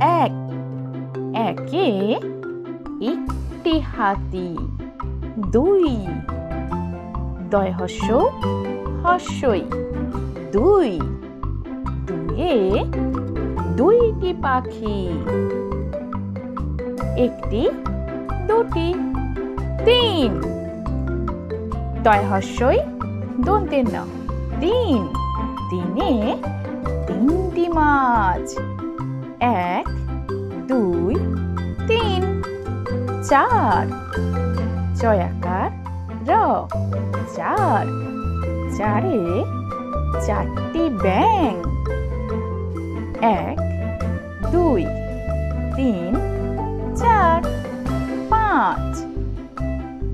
এক, একে একটি হাতি দুই দয় হস্য হস্যই। দুই, দুয়ে দুইটি পাখি। একটি, দুটি, তিন। দয় হস্যই দন্তের ন তিন, তিনে তিনটি মাছ। এক, দুই, তিন, চার। জয়াকার র। চার। চারে চারটি ব্যাং। এক, দুই, তিন, চার, পাঁচ।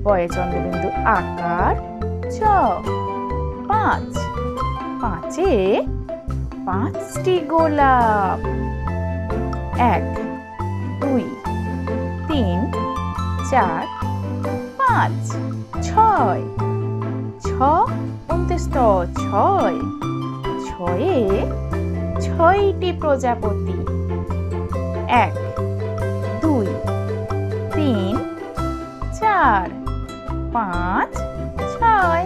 পরে চন্দ্রবিন্দু আকার, ছ, পাঁচ। পাঁচে পাঁচটি গোলাপ। এক, দুই, তিন, চার, পাঁচ, ছয়, ছ ছয়, ছয়ে ছয়টি প্রজাপতি। এক, দুই, তিন, চার, পাঁচ, ছয়,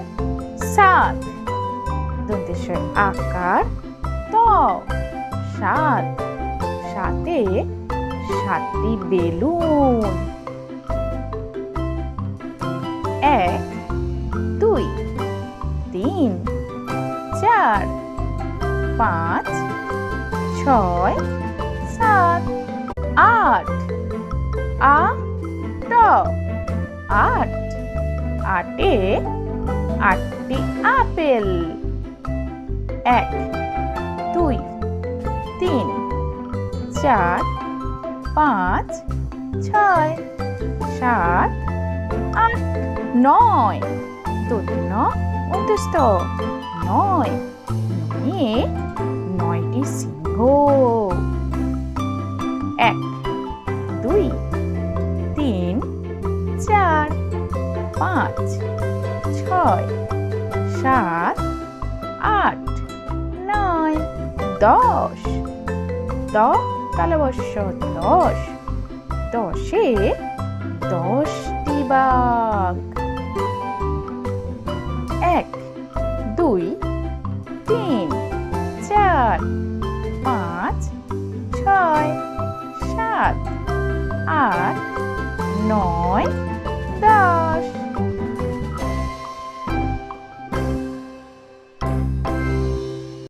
সাত। দন্তেশ্বর আকার ত, সাত। সাতে সাতটি বেলুন। এক, দুই, তিন, চার, পাঁচ, ছয়, সাত, আট, আ, ট, আট, আটে আটটি আপেল। এক, দুই, তিন চার, পাঁচ, ছয়, সাত, আট, নয়। তন্ন অন্তস্থ। নয়। নয়ে নয়টি সিংহ। এক, দুই, তিন, চার, পাঁচ, ছয়, সাত, আট, নয়, দশ। দ তালবস্য দশ দশে দশটি বাঘ এক, দুই, তিন, চার, পাঁচ, ছয়, সাত, আট, নয়, দশ।